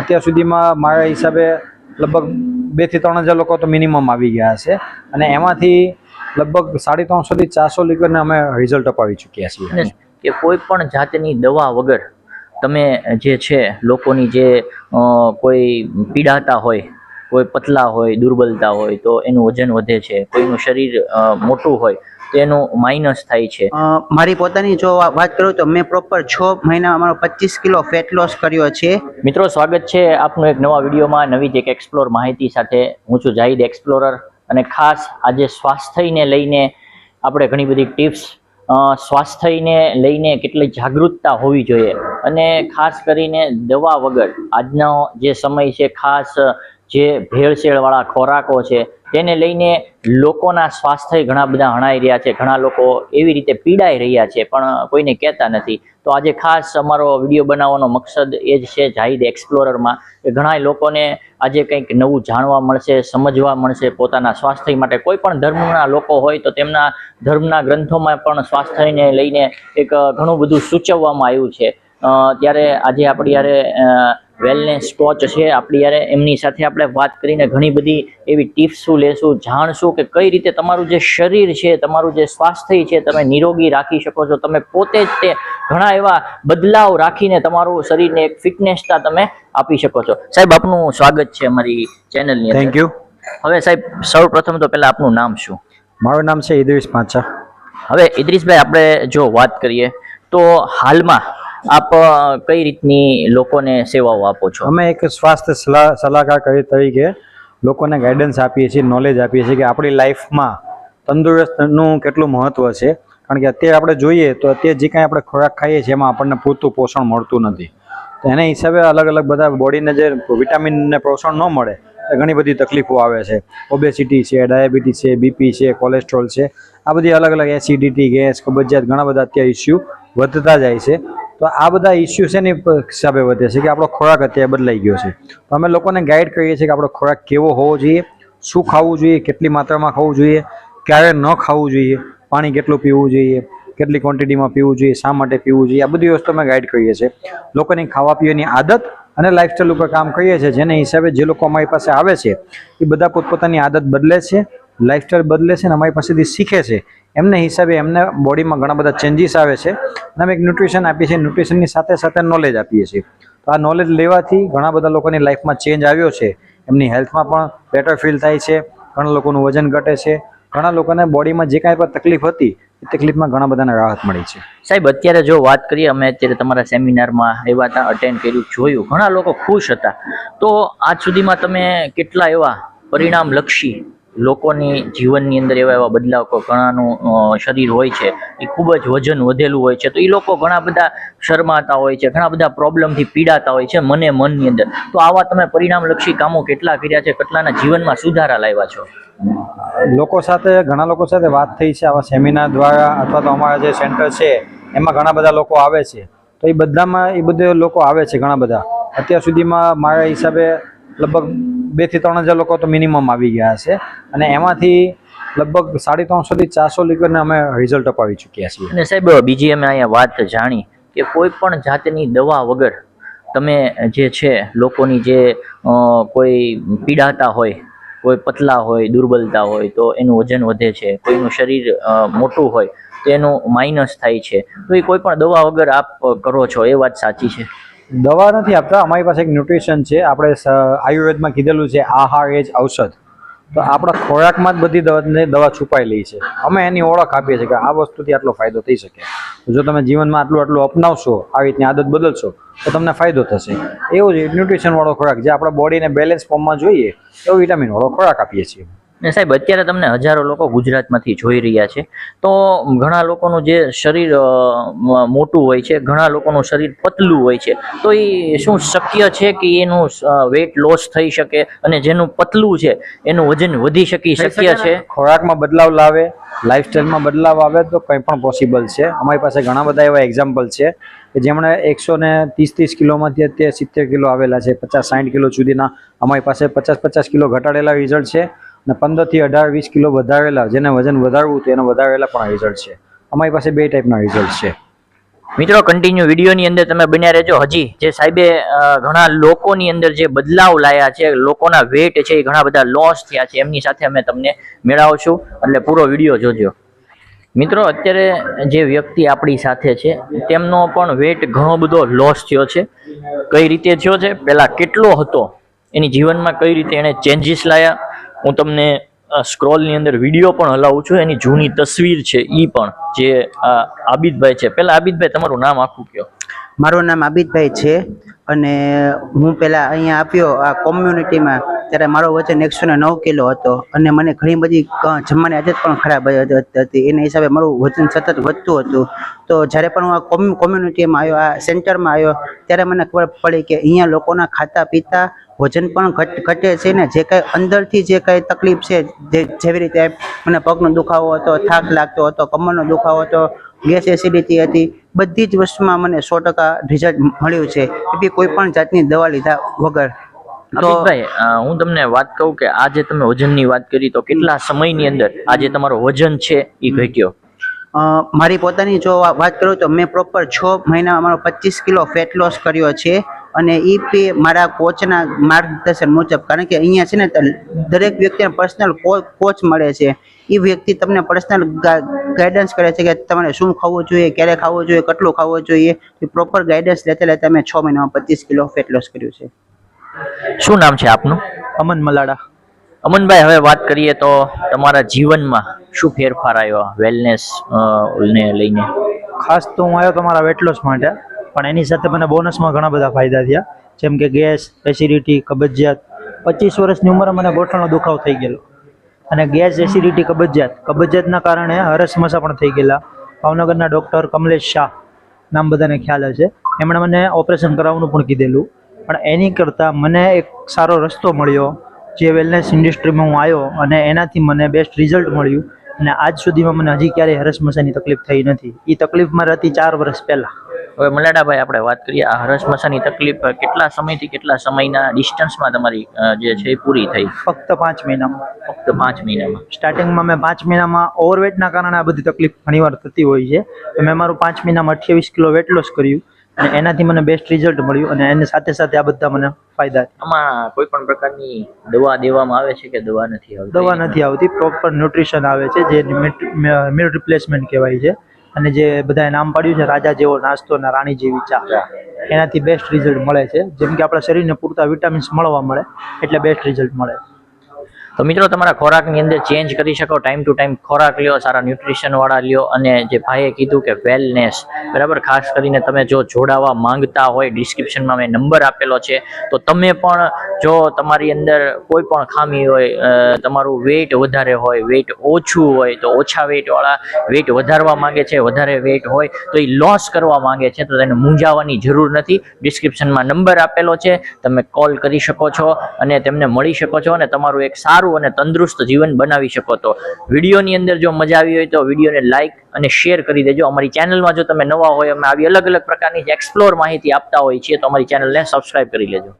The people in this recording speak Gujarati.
અત્યાર સુધીમાં મારા હિસાબે લગભગ બેથી ત્રણ હજાર લોકો તો મિનિમમ આવી ગયા છે. અને એમાંથી લગભગ સાડી ત્રણસોથી ચારસો લીટરને અમે રિઝલ્ટ અપાવી ચૂક્યા છીએ કે કોઈ પણ જાતની દવા વગર તમે જે છે લોકોની જે કોઈ પીડાતા હોય કોઈ પતલા હોય દુર્બલતા હોય તો એનું વજન વધે છે. કોઈનું શરીર મોટું હોય તો એનું માઇનસ થાય છે. મારી પોતાની જો વાત કરું તો મેં પ્રોપર છ મહિના અમારો પચીસ કિલો ફેટ લોસ કર્યો છે. મિત્રો સ્વાગત છે આપનું એક નવા વિડીયોમાં. નવી જ એક એક્સપ્લોર માહિતી સાથે હું છું જાહિદ એક્સપ્લોરર અને ખાસ આજે સ્વાસ્થ્યને લઈને આપણે ઘણી બધી ટિપ્સ સ્વાસ્થ્યને લઈને કેટલી જાગૃતતા હોવી જોઈએ. અને ખાસ કરીને દવા વગર આજનો જે સમય છે ખાસ જે ભેળસેળવાળા ખોરાકો છે, તેને લઈને લોકોના સ્વાસ્થ્ય ઘણા બધા હણાઈ રહ્યા છે, ઘણા લોકો એવી રીતે પીડાઈ રહ્યા છે, પણ કોઈને કહેતા નથી. તો આજે ખાસ અમારો વીડિયો બનાવવાનો મકસદ એ જ છે જાહિદ એક્સપ્લોરરમાં કે ઘણા લોકોને આજે કંઈક નવું જાણવા મળશે, સમજવા મળશે પોતાના સ્વાસ્થ્ય માટે. કોઈ પણ ધર્મના લોકો હોય તો તેમના ધર્મના ગ્રંથોમાં પણ સ્વાસ્થ્યને લઈને એક ઘણું બધું સૂચવવામાં આવ્યું છે. ત્યારે આજે આપણે યારે વેલનેસ કોચ છે. આપણી યારે એમની સાથે આપણે વાત કરીને ઘણી બધી એવી ટિપ્સો લેશું જાણશું કે કઈ રીતે તમારું જે શરીર છે તમારું જે સ્વાસ્થ્ય છે તમે નિરોગી રાખી શકો છો. તમે પોતે જ તે ઘણા એવા બદલાવ રાખીને તમારું શરીરને એક ફિટનેસતા તમે આપી શકો છો. સાહેબ આપનું સ્વાગત છે અમારી ચેનલની થેન્ક યુ હવે સાહેબ સૌપ્રથમ તો પહેલાં આપનું નામ શું? મારું નામ છે ઇદ્રીસ પાંચા. હવે ઇદ્રીસભાઈ આપણે જો વાત કરીએ તો હાલમાં આપ કઈ રીતની લોકોને સેવાઓ આપો છો? અમે એક સ્વાસ્થ્ય સલાહ સલાહકાર તરીકે લોકોને ગાઈડન્સ આપીએ છીએ નોલેજ આપીએ છીએ કે આપણી લાઈફમાં તંદુરસ્તનું કેટલું મહત્ત્વ છે. કારણ કે અત્યારે આપણે જોઈએ તો અત્યારે જે કાંઈ આપણે ખોરાક ખાઈએ છીએ, એમાં આપણને પૂરતું પોષણ મળતું નથી. તો એના હિસાબે અલગ અલગ બધા બોડીને જે વિટામિન ને પોષણ ન મળે, એ ઘણી બધી તકલીફો આવે છે. ઓબેસિટી છે ડાયાબિટીસ છે બીપી છે કોલેસ્ટ્રોલ છે. આ બધી અલગ અલગ એસિડિટી ગેસ કબજિયાત ઘણા બધા અત્યારે ઇસ્યુ વધતા જાય છે. તો આ બધા ઇસ્યુ છે ને હિસાબે વધે છે કે આપણો ખોરાક અત્યારે બદલાઈ ગયો છે. તો અમે લોકોને ગાઈડ કરીએ છીએ કે આપણો ખોરાક કેવો હોવો જોઈએ, શું ખાવું જોઈએ, કેટલી માત્રામાં ખાવું જોઈએ, ક્યારે ન ખાવું જોઈએ, પાણી કેટલું પીવું જોઈએ, કેટલી ક્વોન્ટિટીમાં પીવું જોઈએ, શા માટે પીવું જોઈએ, આ બધી વસ્તુ અમે ગાઈડ કરીએ છીએ. લોકોની ખાવા પીવાની આદત અને લાઇફસ્ટાઈલ ઉપર કામ કરીએ છીએ. જેને હિસાબે જે લોકો અમારી પાસે આવે છે, એ બધા પોતપોતાની આદત બદલે છે લાઇફસ્ટાઈલ બદલે છે અને અમારી પાસેથી શીખે છે. એમને હિસાબે એમને બોડીમાં ઘણા બધા ચેન્જીસ આવે છે. અને અમે એક ન્યુટ્રિશન આપીએ છીએ. ન્યુટ્રિશનની સાથે સાથે નોલેજ આપીએ છીએ. તો આ નોલેજ લેવાથી ઘણા બધા લોકોની લાઈફમાં ચેન્જ આવ્યો છે. એમની હેલ્થમાં પણ બેટર ફીલ થાય છે. ઘણા લોકોનું વજન ઘટે છે. ઘણા લોકોને બોડીમાં જે કાંઈ પણ તકલીફ હતી, એ તકલીફમાં ઘણા બધાને રાહત મળી છે. સાહેબ, અત્યારે જો વાત કરીએ, અમે અત્યારે તમારા સેમિનારમાં આવ્યા હતા અટેન્ડ કર્યું જોયું. ઘણા લોકો ખુશ હતા. તો આજ સુધીમાં તમે કેટલા એવા પરિણામલક્ષી લોકોની જીવનની અંદર એવા એવા બદલાવ કો- ઘણાનું શરીર હોય છે, એ ખૂબ જ વજન વધેલું હોય છે. તો એ લોકો ઘણા બધા શરમાતા હોય છે, ઘણા બધા પ્રોબ્લેમથી પીડાતા હોય છે મને મનની અંદર. તો આવા તમે પરિણામલક્ષી કામો કેટલા કર્યા છે, કેટલાના જીવનમાં સુધારા લાવ્યા છો? લોકો સાથે, ઘણા લોકો સાથે વાત થઈ છે, આવા સેમિનાર દ્વારા અથવા તો અમારા જે સેન્ટર છે, એમાં ઘણા બધા લોકો આવે છે. તો એ બધામાં એ બધા લોકો આવે છે, ઘણા બધા. અત્યાર સુધીમાં મારા હિસાબે લગભગ બેથી ત્રણ હજાર લોકો તો મિનિમમ આવી ગયા છે. અને એમાંથી લગભગ સાડી ત્રણસોથી ચારસો લીટરને અમે રિઝલ્ટ અપાવી ચૂક્યા છીએ. અને સાહેબ બીજી અમે અહીંયા વાત જાણી કે કોઈ પણ જાતની દવા વગર તમે જે છે, લોકોની જે કોઈ પીડાતા હોય, કોઈ પતલા હોય, દુર્બલતા હોય, તો એનું વજન વધે છે, કોઈનું શરીર મોટું હોય, તો એનું માઇનસ થાય છે. તો એ કોઈ પણ દવા વગર આપ કરો છો, એ વાત સાચી છે? દવા નથી આપતા, અમારી પાસે એક ન્યુટ્રિશન છે. આપણે આયુર્વેદમાં કીધેલું છે, આહાર એ જ ઔષધ. તો આપણા ખોરાકમાં જ બધી દવા દવા છુપાયેલી છે. અમે એની ઓળખ આપીએ છીએ કે આ વસ્તુથી આટલો ફાયદો થઈ શકે. જો તમે જીવનમાં આટલું આટલું અપનાવશો, આવી રીતની આદત બદલશો, તો તમને ફાયદો થશે. એવું જ ન્યુટ્રિશનવાળો ખોરાક, જે આપણા બોડીને બેલેન્સ ફોર્મમાં જોઈએ, એવો વિટામિનવાળો ખોરાક આપીએ છીએ. ને સાહેબ અત્યારે તમને હજારો લોકો ગુજરાતમાંથી જોઈ રહ્યા છે. તો ઘણા લોકોનું જે શરીર મોટું હોય છે ઘણા લોકોનું શરીર પતલું હોય છે તો એ શું શક્ય છે કે એનું વેટ લોસ થઈ શકે અને જેનું પતલું છે એનું વજન વધી શકી શક્ય છે? ખોરાકમાં બદલાવ લાવે લાઇફસ્ટાઈલમાં બદલાવ આવે તો કંઈ પણ પોસિબલ છે. અમારી પાસે ઘણા બધા એવા એક્ઝામ્પલ છે કે જેમણે એકસો ને ત્રીસ ત્રીસ કિલોમાંથી અત્યારે સિત્તેર કિલો આવેલા છે પચાસ સાઠ કિલો સુધીના. અમારી પાસે પચાસ પચાસ કિલો ઘટાડેલા રિઝલ્ટ છે. અને પંદરથી અઢાર, વીસ કિલો વધારેલા જેને વજન વધારવું હતું, એને વધારેલા પણ રિઝલ્ટ છે. અમારી પાસે બે ટાઈપના રિઝલ્ટ છે. મિત્રો કન્ટિન્યુ વિડીયોની અંદર તમે બન્યા રહેજો. હજી જે સાહેબે ઘણા લોકોની અંદર જે બદલાવ લાયા છે, લોકોના વેટ છે, એ ઘણા બધા લોસ થયા છે. એમની સાથે અમે તમને મેળવશું. એટલે પૂરો વીડિયો જોજો. મિત્રો, અત્યારે જે વ્યક્તિ આપણી સાથે છે, તેમનો પણ વેટ ઘણો બધો લોસ થયો છે. કઈ રીતે થયો છે? પહેલાં કેટલો હતો? એની જીવનમાં કઈ રીતે એણે ચેન્જીસ લાયા? હું તમને સ્ક્રોલની અંદર વીડિયો પણ હલાવું છું. એની જૂની તસવીર છે એ પણ, જે આબિદભાઈ છે. પહેલાં આબિદભાઈ તમારું નામ આખું કયો મારું નામ આબિદભાઈ છે અને હું પહેલાં અહીંયા આવ્યો આ કોમ્યુનિટીમાં, ત્યારે મારો વજન એકસો નવ કિલો હતો અને મને ઘણી બધી જમવાની આદત પણ ખરાબ હતી એના હિસાબે મારું વજન સતત વધતું હતું. તો જ્યારે પણ હું આ કોમ્યુ કોમ્યુનિટીમાં આવ્યો, આ સેન્ટરમાં આવ્યો, ત્યારે મને ખબર પડી કે અહીંયા લોકોના ખાતા પીતા વજન પણ ઘટ, ઘટે છે ને, જે કાંઈ અંદરથી જે કાંઈ તકલીફ છે, જે, જેવી રીતે મને પગનો દુખાવો હતો, થાક લાગતો હતો, કમરનો દુખાવો હતો, ગેસ એસિડિટી હતી બધી જ વસ્તુમાં મને સો ટકા રિઝલ્ટ મળ્યું છે. એ બી કોઈ પણ જાતની દવા લીધા વગર. તો હું તમને વાત કહું કે આજે તમે વજનની વાત કરી તો કેટલા સમયની અંદર આજે તમારો વજન છે એ ઘટ્યો? મારી પોતાની જો વાત કરું તો મેં પ્રોપર છ મહિનામાં મારો પચીસ કિલો ફેટ લોસ કર્યો છે. અને એ પે મારા કોચના માર્ગદર્શન મુજબ કારણ કે અહીંયા છે ને દરેક વ્યક્તિને પર્સનલ કોચ મળે છે. એ વ્યક્તિ તમને પર્સનલ ગાઈડન્સ કરે છે કે તમારે શું ખાવું જોઈએ ક્યારે ખાવું જોઈએ કેટલું ખાવું જોઈએ. એ પ્રોપર ગાઈડન્સ લેતા લેતા મેં છ મહિનામાં પચીસ કિલો ફેટ લોસ કર્યું છે. શું નામ છે આપનું? અમન મલાડા. અમનભાઈ હવે વાત કરીએ તો તમારા જીવનમાં શું ફેરફાર આવ્યો? વેલનેસ ને લઈને. ખાસ તો હું આવ્યો તમારા વેટ લોસ માટે. પણ એની સાથે મને બોનસમાં ઘણા બધા ફાયદા થયા. જેમ કે ગેસ એસિડિટી કબજિયાત. પચીસ વર્ષની ઉંમરે મને ગોઠણનો દુખાવો થઈ ગયેલો. અને ગેસ એસિડિટી કબજિયાત. કબજિયાતના કારણે હરસમસા પણ થઈ ગયેલા. ભાવનગરના ડૉક્ટર કમલેશ શાહ નામ બધાને ખ્યાલ હશે. એમણે મને ઓપરેશન કરાવવાનું પણ કીધેલું. પણ એની કરતાં મને એક સારો રસ્તો મળ્યો. જે વેલનેસ ઇન્ડસ્ટ્રીમાં હું આવ્યો અને એનાથી મને બેસ્ટ રિઝલ્ટ મળ્યું. અને આજ સુધીમાં મને હજી ક્યારેય હરસમસાની તકલીફ થઈ નથી. એ તકલીફ મારે હતી ચાર વર્ષ પહેલાં. હવે મલાડાભાઈ આપણે વાત કરીએ આ હરસ મસાની તકલીફ કેટલા સમયથી કેટલા સમયના ડિસ્ટન્સમાં તમારી જે છે એ પૂરી થઈ? ફક્ત પાંચ મહિનામાં. ફક્ત પાંચ મહિનામાં. સ્ટાર્ટિંગમાં મેં પાંચ મહિનામાં ઓવરવેટના કારણે આ બધી તકલીફ ઘણીવાર થતી હોય છે. તો મેં મારું પાંચ મહિનામાં અઠ્યાવીસ કિલો વેટ લોસ કર્યું અને એનાથી મને બેસ્ટ રિઝલ્ટ મળ્યું અને એની સાથે સાથે આ બધા મને ફાયદા. આમાં કોઈ પણ પ્રકારની દવા દેવામાં આવે છે કે દવા નથી આવતી? દવા નથી આવતી પ્રોપર ન્યુટ્રિશન આવે છે જે મીલ રિપ્લેસમેન્ટ કહેવાય છે. અને જે બધાએ નામ પાડ્યું છે રાજા જેવો નાસ્તો અને રાણી જેવી ચા. એનાથી બેસ્ટ રિઝલ્ટ મળે છે. જેમ કે આપણા શરીરને પૂરતા વિટામિન્સ મળવા મળે એટલે બેસ્ટ રિઝલ્ટ મળે. તો મિત્રો, તમારા ખોરાકની અંદર ચેન્જ કરી શકો. ટાઈમ ટુ ટાઈમ ખોરાક લ્યો, સારા ન્યુટ્રિશનવાળા લ્યો અને જે ભાઈએ કીધું કે વેલનેસ બરાબર? ખાસ કરીને તમે જો જોડાવા માંગતા હોય ડિસ્ક્રિપ્શનમાં મેં નંબર આપેલો છે. તો તમે પણ જો તમારી અંદર કોઈ પણ ખામી હોય તમારું વેઇટ વધારે હોય વેઇટ ઓછું હોય, તો ઓછા વેઇટવાળા વેઇટ વધારવા માંગે છે, વધારે વેઇટ હોય, તો એ લોસ કરવા માંગે છે, તો તેને મૂંઝાવાની જરૂર નથી. ડિસ્ક્રિપ્શનમાં નંબર આપેલો છે. તમે કોલ કરી શકો છો અને તેમને મળી શકો છો અને તમારું એક સારું અને તંદુરસ્ત જીવન બનાવી શકો તો વિડીયોની અંદર જો મજા આવી હોય તો વિડીયોને લાઇક અને શેર કરી દેજો. અમારી ચેનલમાં જો તમે નવા હોય, અમે આવી અલગ અલગ પ્રકારની એક્સપ્લોર માહિતી આપતા હોય છીએ, તો અમારી ચેનલને સબસ્ક્રાઇબ કરી લેજો.